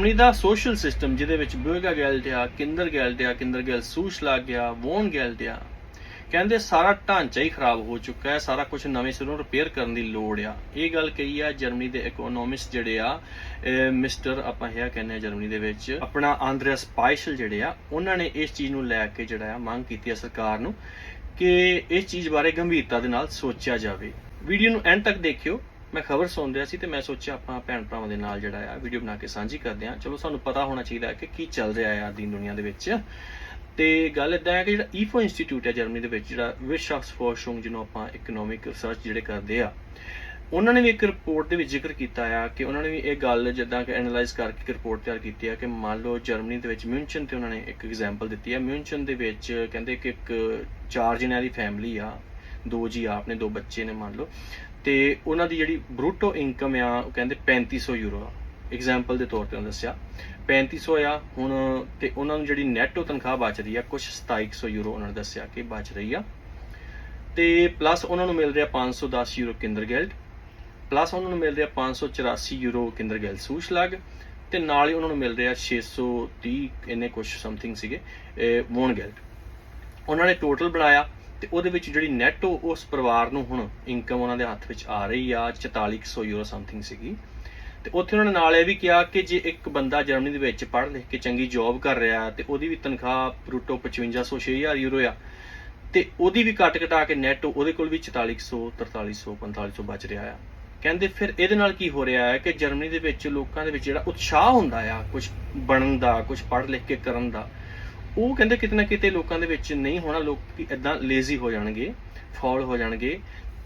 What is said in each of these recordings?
Germany ਦਾ social system ਜਿਹਦੇ ਵਿੱਚ ਬਰਗਾ ਗੈਲਟ ਆ ਕਿੰਡਰ ਗੈਲਟ ਆ ਕਿੰਡਰ ਗੈਲ ਸੂਸ਼ ਗਿਆ ਵੋਨ ਗੈਲਟ ਆ ਕਹਿੰਦੇ ਸਾਰਾ ਢਾਂਚਾ ਹੀ ਖਰਾਬ ਹੋ ਚੁੱਕਾ ਹੈ, ਸਾਰਾ ਕੁਝ ਨਵੇਂ ਸਿਰੋਂ ਰਿਪੇਅਰ ਕਰਨ ਦੀ ਲੋੜ ਆ। ਇਹ ਗੱਲ ਕਹੀ ਆ ਜਰਮਨੀ ਦੇ ਇਕਨੋਮਿਸਟ ਜਿਹੜੇ ਆ ਮਿਸਟਰ ਆਪਾਂ ਇਹ ਕਹਿੰਦੇ ਆ ਜਰਮਨੀ ਦੇ ਵਿੱਚ, ਆਪਣਾ ਆਂਦਰੇਸ ਪਾਈਸ਼ਲ ਜਿਹੜੇ ਆ, ਉਹਨਾਂ ਨੇ ਇਸ ਚੀਜ਼ ਨੂੰ ਲੈ ਕੇ ਜਿਹੜਾ ਆ ਮੰਗ ਕੀਤੀ ਆ ਸਰਕਾਰ ਨੂੰ ਕਿ ਇਸ ਚੀਜ਼ ਬਾਰੇ ਗੰਭੀਰਤਾ ਦੇ ਨਾਲ ਸੋਚਿਆ ਜਾਵੇ। ਵੀਡੀਓ ਨੂੰ ਐਂਡ ਤੱਕ ਦੇਖਿਓ। ਮੈਂ ਖਬਰ ਸੁਣ ਰਿਹਾ ਸੀ ਤੇ ਮੈਂ ਸੋਚਿਆ ਆਪਾਂ ਭੈਣ ਭਰਾਵਾਂ ਦੇ ਨਾਲ ਜਿਹੜਾ ਆ ਵੀਡੀਓ ਬਣਾ ਕੇ ਸਾਂਝੀ ਕਰਦੇ ਆ ਚਲੋ ਸਾਨੂੰ ਪਤਾ ਹੋਣਾ ਚਾਹੀਦਾ ਕਿ ਕੀ ਚੱਲ ਰਿਹਾ ਆ ਦੀਨ ਦੁਨੀਆ ਦੇ ਵਿੱਚ। ਤੇ ਗੱਲ ਇਦਾਂ ਹੈ ਕਿ ਜਿਹੜਾ ਈਫੋ ਇੰਸਟੀਚਿਊਟ ਹੈ ਜਰਮਨੀ ਦੇ ਵਿੱਚ, ਜਿਹੜਾ ਵਿਸ਼ਵਸਫੋਰਸ਼ੁੰਗ ਜਿਹਨੂੰ ਆਪਾਂ ਇਕਨੋਮਿਕ ਰਿਸਰਚ ਜਿਹੜੇ ਕਰਦੇ ਆ, ਉਹਨਾਂ ਨੇ ਵੀ ਇੱਕ ਰਿਪੋਰਟ ਦੇ ਵਿੱਚ ਜ਼ਿਕਰ ਕੀਤਾ ਆ ਕਿ ਉਹਨਾਂ ਨੇ ਵੀ ਇਹ ਗੱਲ ਜਿੱਦਾਂ ਕਿ ਐਨਾਲਾਈਜ਼ ਕਰਕੇ ਇੱਕ ਰਿਪੋਰਟ ਤਿਆਰ ਕੀਤੀ ਆ ਕਿ ਮੰਨ ਲਓ ਜਰਮਨੀ ਦੇ ਵਿੱਚ ਮਿਊਨਚਨ ਤੇ ਉਹਨਾਂ ਨੇ ਇੱਕ ਐਗਜ਼ਾਮਪਲ ਦਿੱਤੀ ਆ। ਮਿਊਨਚਨ ਦੇ ਵਿੱਚ ਕਹਿੰਦੇ ਕਿ ਇੱਕ ਚਾਰ ਜਣਿਆਂ ਦੀ ਫੈਮਿਲੀ ਆ ਦੋ ਜੀ ਆ, ਆਪਣੇ ਦੋ ਬੱਚੇ ਨੇ ਮੰਨ ਲਓ। ਤੇ ਉਹਨਾਂ ਦੀ ਜਿਹੜੀ ਬਰੂਟੋ ਇਨਕਮ ਆ, ਉਹ ਕਹਿੰਦੇ 3500 ਯੂਰੋ ਆ। ਐਗਜ਼ਾਮਪਲ ਦੇ ਤੌਰ ਤੇ ਉਹਨਾਂ ਦੱਸਿਆ। 3500 ਆ, ਹੁਣ ਤੇ ਉਹਨਾਂ ਨੂੰ ਜਿਹੜੀ ਨੈਟੋ ਤਨਖਾਹ ਬਚਦੀ ਆ ਕੁਝ 2700 ਯੂਰੋ ਉਹਨਾਂ ਨੇ ਦੱਸਿਆ ਕਿ ਬਚ ਰਹੀ ਆ। ਤੇ ਪਲੱਸ ਉਹਨਾਂ ਨੂੰ ਮਿਲ ਰਿਹਾ 510 ਯੂਰੋ ਕਿੰਡਰਗੈਲਡ ਪਲੱਸ ਉਹਨਾਂ ਨੂੰ ਮਿਲ ਰਿਹਾ 584 ਯੂਰੋ ਕਿੰਡਰਗੈਲ ਸੂਸ਼ਲਗ ਤੇ ਨਾਲ ਹੀ ਉਹਨਾਂ ਨੂੰ ਮਿਲ ਰਿਹਾ 630 ਇੰਨੇ ਕੁਝ ਸਮਥਿੰਗ ਸੀਗੇ ਵੋਨਗੈਲਡ ਉਹਨਾਂ ਨੇ ਟੋਟਲ ਬਣਾਇਆ ਤੇ ਉਹਦੇ ਵਿੱਚ ਜਿਹੜੀ ਨੈਟੋ ਉਸ ਪਰਿਵਾਰ ਨੂੰ ਹੁਣ ਇਨਕਮ ਉਹਨਾਂ ਦੇ ਹੱਥ ਵਿੱਚ ਆ ਰਹੀ ਆ 4400 ਯੂਰੋ ਸਮਥਿੰਗ ਸੀਗੀ। ਤੇ ਉੱਥੇ ਉਹਨਾਂ ਨੇ ਨਾਲ ਇਹ ਵੀ ਕਿਹਾ ਕਿ ਜੇ ਇੱਕ ਬੰਦਾ ਜਰਮਨੀ ਦੇ ਵਿੱਚ ਪੜ੍ਹ ਲਿਖ ਕੇ ਚੰਗੀ ਜੌਬ ਕਰ ਰਿਹਾ ਤੇ ਉਹਦੀ ਵੀ ਤਨਖਾਹ ਬਰੂਟੋ 5500 6000 ਯੂਰੋ ਆ, ਤੇ ਉਹਦੀ ਵੀ ਕੱਟ ਘਟਾ ਕੇ ਨੈਟੋ ਉਹਦੇ ਕੋਲ ਵੀ 4400 4300 4500 ਬਚ ਰਿਹਾ ਆ। ਕਹਿੰਦੇ ਫਿਰ ਇਹਦੇ ਨਾਲ ਕੀ ਹੋ ਰਿਹਾ ਹੈ ਕਿ ਜਰਮਨੀ ਦੇ ਵਿੱਚ ਲੋਕਾਂ ਦੇ ਵਿੱਚ ਜਿਹੜਾ ਉਤਸ਼ਾਹ ਹੁੰਦਾ ਆ ਕੁਝ ਬਣਨ ਦਾ ਕੁਝ ਪੜ੍ਹ ਲਿਖ ਕੇ ਕਰਨ ਦਾ ਉਹ ਕਹਿੰਦੇ ਕਿਤੇ ਨਾ ਕਿਤੇ ਲੋਕਾਂ ਦੇ ਵਿੱਚ ਨਹੀਂ ਹੋਣਾ, ਲੋਕ ਇਦਾਂ ਲੇਜ਼ੀ ਹੋ ਜਾਣਗੇ ਫੌਲ ਹੋ ਜਾਣਗੇ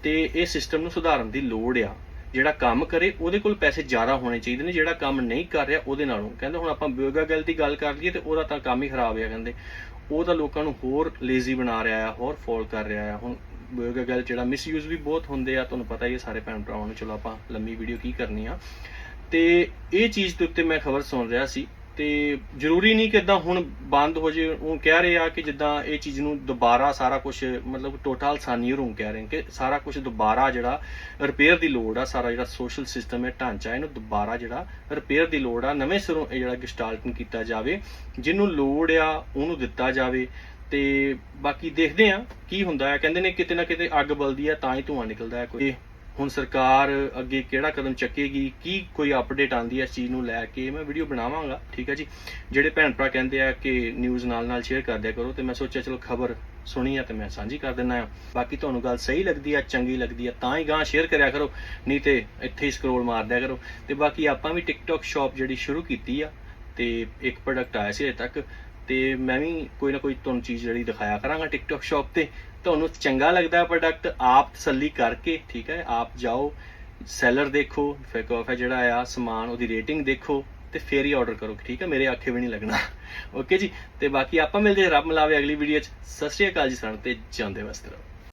ਤੇ ਇਹ ਸਿਸਟਮ ਨੂੰ ਸੁਧਾਰਨ ਦੀ ਲੋੜ ਆ। ਜਿਹੜਾ ਕੰਮ ਕਰੇ, ਉਹਦੇ ਕੋਲ ਪੈਸੇ ਜ਼ਿਆਦਾ ਹੋਣੇ ਚਾਹੀਦੇ ਨੇ, ਜਿਹੜਾ ਕੰਮ ਨਹੀਂ ਕਰ ਰਿਹਾ, ਉਹਦੇ ਨਾਲੋਂ। ਕਹਿੰਦੇ ਹੁਣ ਆਪਾਂ ਬਿਓਗਾ ਗੱਲ ਦੀ ਗੱਲ ਕਰ ਲਈਏ ਤੇ ਉਹਦਾ ਤਾਂ ਕੰਮ ਹੀ ਖਰਾਬ ਆ ਕਹਿੰਦੇ। ਉਹ ਤਾਂ ਲੋਕਾਂ ਨੂੰ ਹੋਰ ਲੇਜ਼ੀ ਬਣਾ ਰਿਹਾ ਆ, ਹੋਰ ਫੌਲ ਕਰ ਰਿਹਾ ਆ। ਹੁਣ ਬਿਓਗਾ ਗੱਲ ਜਿਹੜਾ ਮਿਸਯੂਜ਼ ਵੀ ਬਹੁਤ ਹੁੰਦੇ ਆ, ਤੁਹਾਨੂੰ ਪਤਾ ਹੀ ਹੈ ਸਾਰੇ ਭੈਣ ਭਰਾਵਾਂ ਨੂੰ, ਚਲੋ ਆਪਾਂ ਲੰਮੀ ਵੀਡੀਓ ਕੀ ਕਰਨੀ ਆ। ਤੇ ਇਹ ਚੀਜ਼ ਦੇ ਉੱਤੇ ਮੈਂ ਖਬਰ ਸੁਣ ਰਿਹਾ ਸੀ ਤੇ ਜ਼ਰੂਰੀ ਨਹੀਂ ਕਿ ਇਦਾਂ ਹੁਣ ਬੰਦ ਹੋ ਜੇ, ਉਹ ਕਹਿ ਰਹੇ ਆ ਕਿ ਜਿੱਦਾਂ ਇਹ ਚੀਜ਼ ਨੂੰ ਦੁਬਾਰਾ ਸਾਰਾ ਕੁਝ ਮਤਲਬ ਟੋਟਲ ਸਾਨੀਅਰ ਨੂੰ ਕਹਿ ਰਹੇ ਕਿ ਸਾਰਾ ਕੁਝ ਦੁਬਾਰਾ ਜਿਹੜਾ ਰਿਪੇਅਰ ਦੀ ਲੋੜ ਆ, ਸਾਰਾ ਜਿਹੜਾ ਸੋਸ਼ਲ ਸਿਸਟਮ ਹੈ, ਢਾਂਚਾ ਇਹਨੂੰ ਦੁਬਾਰਾ ਜਿਹੜਾ ਰਿਪੇਅਰ ਦੀ ਲੋੜ ਆ, ਨਵੇਂ ਸਿਰੋਂ ਇਹ ਜਿਹੜਾ ਗਸਟਾਲਟਨ ਕੀਤਾ ਜਾਵੇ, ਜਿਹਨੂੰ ਲੋੜ ਆ ਉਹਨੂੰ ਦਿੱਤਾ ਜਾਵੇ। ਤੇ ਬਾਕੀ ਦੇਖਦੇ ਆ ਕੀ ਹੁੰਦਾ ਹੈ ਕਹਿੰਦੇ ਨੇ ਕਿਤੇ ਨਾ ਕਿਤੇ ਅੱਗ ਬਲਦੀ ਆ, ਤਾਂ ਹੀ ਧੂਆਂ ਨਿਕਲਦਾ ਹੈ ਕੋਈ। ਹੁਣ ਸਰਕਾਰ ਅੱਗੇ ਕਿਹੜਾ ਕਦਮ ਚੱਕੇਗੀ, ਕੀ ਕੋਈ ਅਪਡੇਟ ਆਂਦੀ ਹੈ ਇਸ ਚੀਜ਼ ਨੂੰ ਲੈ ਕੇ, ਮੈਂ ਵੀਡੀਓ ਬਣਾਵਾਂਗਾ, ਠੀਕ ਹੈ ਜੀ। ਜਿਹੜੇ ਭੈਣ ਭਰਾ ਕਹਿੰਦੇ ਆ ਕਿ ਨਿਊਜ਼ ਨਾਲ ਨਾਲ ਸ਼ੇਅਰ ਕਰ ਦਿਆ ਕਰੋ, ਤੇ ਮੈਂ ਸੋਚਿਆ ਚਲੋ ਖਬਰ ਸੁਣੀ ਆ ਤੇ ਮੈਂ ਸਾਂਝੀ ਕਰ ਦਿੰਦਾ ਆ ਬਾਕੀ ਤੁਹਾਨੂੰ ਗੱਲ ਸਹੀ ਲੱਗਦੀ ਆ, ਚੰਗੀ ਲੱਗਦੀ ਆ, ਤਾਂ ਹੀ ਗਾਂ ਸ਼ੇਅਰ ਕਰਿਆ ਕਰੋ, ਨਹੀਂ ਤੇ ਇੱਥੇ ਹੀ ਸਕਰੋਲ ਮਾਰ ਦਿਆ ਕਰੋ। ਤੇ ਬਾਕੀ ਆਪਾਂ ਵੀ ਟਿਕਟੌਕ ਸ਼ਾਪ ਜਿਹੜੀ ਸ਼ੁਰੂ ਕੀਤੀ ਆ, ਤੇ ਇੱਕ ਪ੍ਰੋਡਕਟ ਆਇਆ ਸੀ ਅਜੇ ਤੱਕ ਤੇ ਮੈਂ ਵੀ ਕੋਈ ਨਾ ਕੋਈ ਤੁਹਾਨੂੰ ਚੀਜ਼ ਜਿਹੜੀ ਦਿਖਾਇਆ ਕਰਾਂਗਾ ਟਿਕਟੌਕ ਸ਼ਾਪ ਤੇ, ਤੁਹਾਨੂੰ ਚੰਗਾ ਲੱਗਦਾ ਹੈ ਪ੍ਰੋਡਕਟ ਆਪ ਤਸੱਲੀ ਕਰਕੇ, ਠੀਕ ਹੈ, ਆਪ ਜਾਓ ਸੈਲਰ ਦੇਖੋ, ਫਿਰ ਕਾਫੀ ਜਿਹੜਾ ਆ ਸਮਾਨ, ਉਹਦੀ ਰੇਟਿੰਗ ਦੇਖੋ ਤੇ ਫੇਰ ਹੀ ਆਰਡਰ ਕਰੋ, ਠੀਕ ਹੈ, ਮੇਰੇ ਆਖੇ ਵੀ ਨਹੀਂ ਲੱਗਣਾ। ਓਕੇ ਜੀ, ਤੇ ਬਾਕੀ ਆਪਾਂ ਮਿਲਦੇ ਰੱਬ ਮਿਲਾਵੇ ਅਗਲੀ ਵੀਡੀਓ ਚ। ਸਤਿ ਸ਼੍ਰੀ ਅਕਾਲ ਜੀ ਸਾਰਿਆਂ ਤੇ ਜਾਂਦੇ ਵਸਤ ਰਹੋ